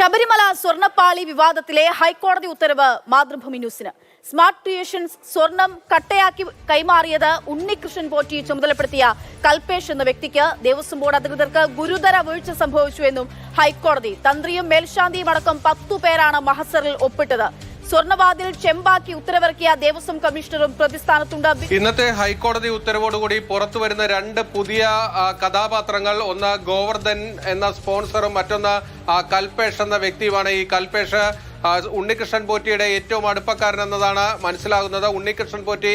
ശബരിമല സ്വർണപ്പാളി വിവാദത്തിലെ ഹൈക്കോടതി ഉത്തരവ് മാതൃഭൂമി ന്യൂസിന്. സ്മാർട്ട് ക്രിയേഷൻസ് സ്വർണം കട്ടയാക്കി കൈമാറിയത് ഉണ്ണികൃഷ്ണൻ പോറ്റി ചുമതലപ്പെടുത്തിയ കൽപേഷ് എന്ന വ്യക്തിക്ക് ദേവസ്വം ബോർഡ് അധികൃതർക്ക് ഗുരുതര വീഴ്ച സംഭവിച്ചുവെന്നും ഹൈക്കോടതി തന്ത്രിയും മേൽശാന്തിയും അടക്കം പത്തു പേരാണ് മഹസറിൽ ഒപ്പിട്ടത്. സ്വർണവാതിൽ ചെമ്പാക്കി ഉത്തരവിറക്കിയ ദേവസ്വം കമ്മീഷണറും പ്രതിസ്ഥാനത്തുണ്ട്. ഇന്നത്തെ ഹൈക്കോടതി ഉത്തരവോടുകൂടി പുറത്തു വരുന്ന രണ്ട് പുതിയ കഥാപാത്രങ്ങൾ ഒന്ന് ഗോവർദ്ധൻ എന്ന സ്പോൺസറും മറ്റൊന്ന് കൽപേഷ് എന്ന വ്യക്തിയുമാണ്. ഈ കൽപേഷ് ഉണ്ണികൃഷ്ണൻ പോറ്റിയുടെ ഏറ്റവും അടുപ്പക്കാരൻ എന്നതാണ് മനസ്സിലാകുന്നത്. ഉണ്ണികൃഷ്ണൻ പോറ്റി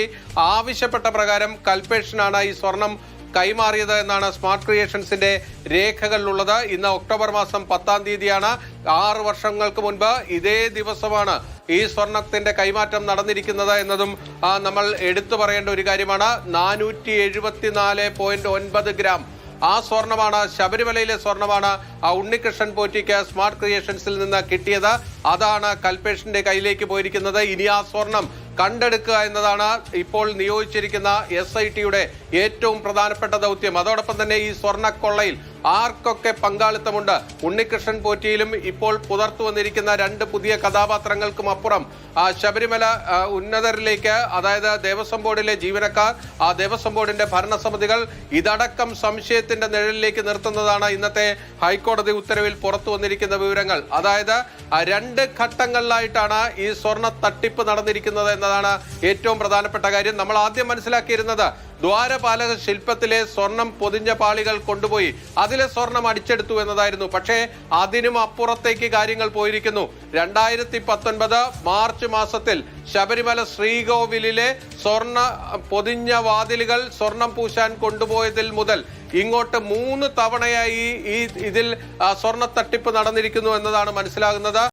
ആവശ്യപ്പെട്ട പ്രകാരം കൽപേഷിനാണ് ഈ സ്വർണം കൈമാറിയത് എന്നാണ് സ്മാർട്ട് ക്രിയേഷൻസിന്റെ രേഖകളിലുള്ളത്. ഇന്ന് ഒക്ടോബർ മാസം പത്താം തീയതിയാണ്. ആറ് വർഷങ്ങൾക്ക് മുൻപ് ഇതേ ദിവസമാണ് ഈ സ്വർണത്തിന്റെ കൈമാറ്റം നടന്നിരിക്കുന്നത് എന്നതും നമ്മൾ എടുത്തു പറയേണ്ട ഒരു കാര്യമാണ്. നാനൂറ്റി എഴുപത്തിനാല് പോയിന്റ് ഒൻപത് ഗ്രാം. ആ സ്വർണമാണ് ശബരിമലയിലെ സ്വർണമാണ് ആ ഉണ്ണികൃഷ്ണൻ പോറ്റിക്ക് സ്മാർട്ട് ക്രിയേഷൻസിൽ നിന്ന് കിട്ടിയത്. അതാണ് കൽപേഷിന്റെ കയ്യിലേക്ക് പോയിരിക്കുന്നത്. ഇനി ആ സ്വർണം കണ്ടെടുക്കുക എന്നതാണ് ഇപ്പോൾ നിയോഗിച്ചിരിക്കുന്ന എസ് ഐ ടിയുടെ ഏറ്റവും പ്രധാനപ്പെട്ട ദൗത്യം. അതോടൊപ്പം തന്നെ ഈ സ്വർണക്കൊള്ളയിൽ ആർക്കൊക്കെ പങ്കാളിത്തമുണ്ട്? ഉണ്ണികൃഷ്ണൻ പോറ്റിയിലും ഇപ്പോൾ പുതർത്തു വന്നിരിക്കുന്ന രണ്ട് പുതിയ കഥാപാത്രങ്ങൾക്കും അപ്പുറം ശബരിമല ഉന്നതരിലേക്ക് അതായത് ദേവസ്വം ബോർഡിലെ ജീവനക്കാർ ആ ദേവസ്വം ബോർഡിന്റെ ഭരണസമിതികൾ ഇതടക്കം സംശയത്തിന്റെ നിഴലിലേക്ക് നിർത്തുന്നതാണ് ഇന്നത്തെ ഹൈക്കോടതി ഉത്തരവിൽ പുറത്തു വന്നിരിക്കുന്ന വിവരങ്ങൾ. അതായത് രണ്ട് ഘട്ടങ്ങളിലായിട്ടാണ് ഈ സ്വർണ തട്ടിപ്പ് നടന്നിരിക്കുന്നത് എന്നതാണ് ഏറ്റവും പ്രധാനപ്പെട്ട കാര്യം. നമ്മൾ ആദ്യം മനസ്സിലാക്കിയിരുന്നത് ദ്വാരപാലക ശില്പത്തിലെ സ്വർണം പൊതിഞ്ഞ പാളികൾ കൊണ്ടുപോയി അതിലെ സ്വർണം അടിച്ചെടുത്തു എന്നതായിരുന്നു. പക്ഷേ അതിനും അപ്പുറത്തേക്ക് കാര്യങ്ങൾ പോയിരിക്കുന്നു. രണ്ടായിരത്തി പത്തൊൻപത് മാർച്ച് മാസത്തിൽ ശബരിമല ശ്രീകോവിലിലെ സ്വർണ പൊതിഞ്ഞ വാതിലുകൾ സ്വർണം പൂശാൻ കൊണ്ടുപോയതിൽ മുതൽ ഇങ്ങോട്ട് മൂന്ന് തവണയായി ഈ ഇതിൽ സ്വർണ തട്ടിപ്പ് നടന്നിരിക്കുന്നു എന്നതാണ് മനസ്സിലാകുന്നത്.